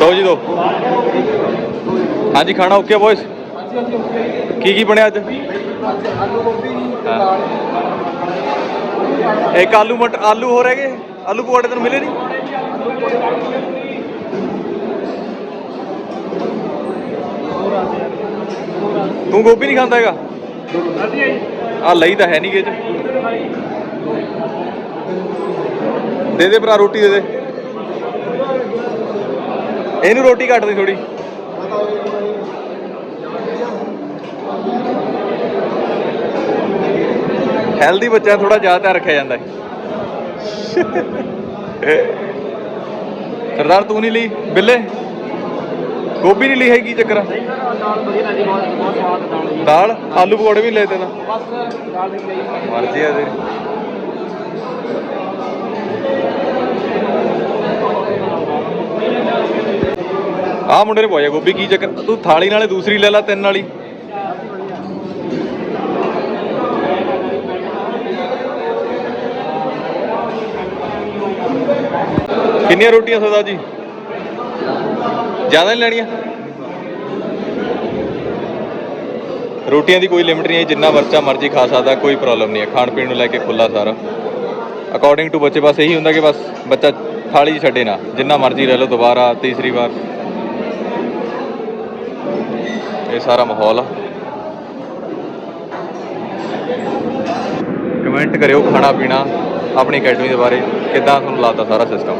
ਦੋ ਜੀ ਦੋ। ਹਾਂਜੀ, ਖਾਣਾ ਓਕੇ ਬॉयਸ ਕੀ ਕੀ ਬਣਿਆ ਅੱਜ? ਹਾਂ। ਇੱਕ ਆਲੂ ਮਟ ਆਲੂ ਹੋ ਰਹੇਗੇ ਆਲੂ ਪਕੌੜੇ ਤੈਨੂੰ ਮਿਲੇ ਨਹੀਂ? ਤੂੰ ਗੋਭੀ ਨਹੀਂ ਖਾਂਦਾ ਹੈਗਾ? ਆ ਲਈ ਤਾਂ ਹੈ ਨਹੀਂ ਗੇ ਚ। ਦੇ ਦੇ ਭਰਾ ਰੋਟੀ ਦੇ ਦੇ। ਇਹਨੂੰ ਰੋਟੀ ਕੱਟ ਦੇ ਥੋੜੀ ਹੈਲਦੀ ਬੱਚਾ ਥੋੜਾ ਜ਼ਿਆਦਾ ਧਿਆਨ ਰੱਖਿਆ ਜਾਂਦਾ ਹੈ। ਸਰਦਾਰ ਤੂੰ ਨਹੀਂ ਲਈ? ਬਿੱਲੇ? ਗੋਭੀ ਨਹੀਂ ਲਈ ਹੈ ਕੀ ਚੱਕਰ ਆ? ਦਾਲ ਆਲੂ ਪਕੌੜੇ ਵੀ ਲੈ ਤੇ ਨਾ ਮਰਜ਼ੀ ਆ ਤੇਰੀ ਆਹ ਮੁੰਡੇ ਨੇ ਪਵਾਇਆ ਗੋਭੀ, ਕੀ ਚੱਕਰ? ਤੂੰ ਥਾਲੀ ਨਾਲੇ ਦੂਸਰੀ ਲੈ ਲੈ, ਤਿੰਨ ਵਾਲੀ। ਕਿੰਨੀਆਂ ਰੋਟੀਆਂ ਸਦਾ ਜੀ? ਜ਼ਿਆਦਾ ਨਹੀਂ ਲੈਣੀਆਂ? ਰੋਟੀਆਂ ਦੀ ਕੋਈ ਲਿਮਿਟ ਨਹੀਂ ਹੈ, ਜਿੰਨਾ ਵਰਚਾ ਮਰਜ਼ੀ ਖਾ ਸਕਦਾ, ਕੋਈ ਪ੍ਰੋਬਲਮ ਨਹੀਂ ਹੈ। ਖਾਣ ਪੀਣ ਨੂੰ ਲੈ ਕੇ ਖੁੱਲਾ ਸਾਰਾ। ਅਕੋਰਡਿੰਗ ਟੂ ਬੱਚੇ, ਬਸ ਇਹੀ ਹੁੰਦਾ ਕਿ ਬਸ ਬੱਚਾ ਥਾਲੀ ਛੱਡੇ ਨਾ, ਜਿੰਨਾ ਮਰਜ਼ੀ ਲੈ ਲਓ ਦੁਬਾਰਾ, ਤੀਸਰੀ ਵਾਰ। ਇਹ ਸਾਰਾ ਮਾਹੌਲ ਆ। ਕਮੈਂਟ ਕਰਿਓ ਖਾਣਾ ਪੀਣਾ ਆਪਣੀ ਅਕੈਡਮੀ ਦੇ ਬਾਰੇ, ਕਿੱਦਾਂ ਤੁਹਾਨੂੰ ਲੱਗਦਾ ਸਾਰਾ ਸਿਸਟਮ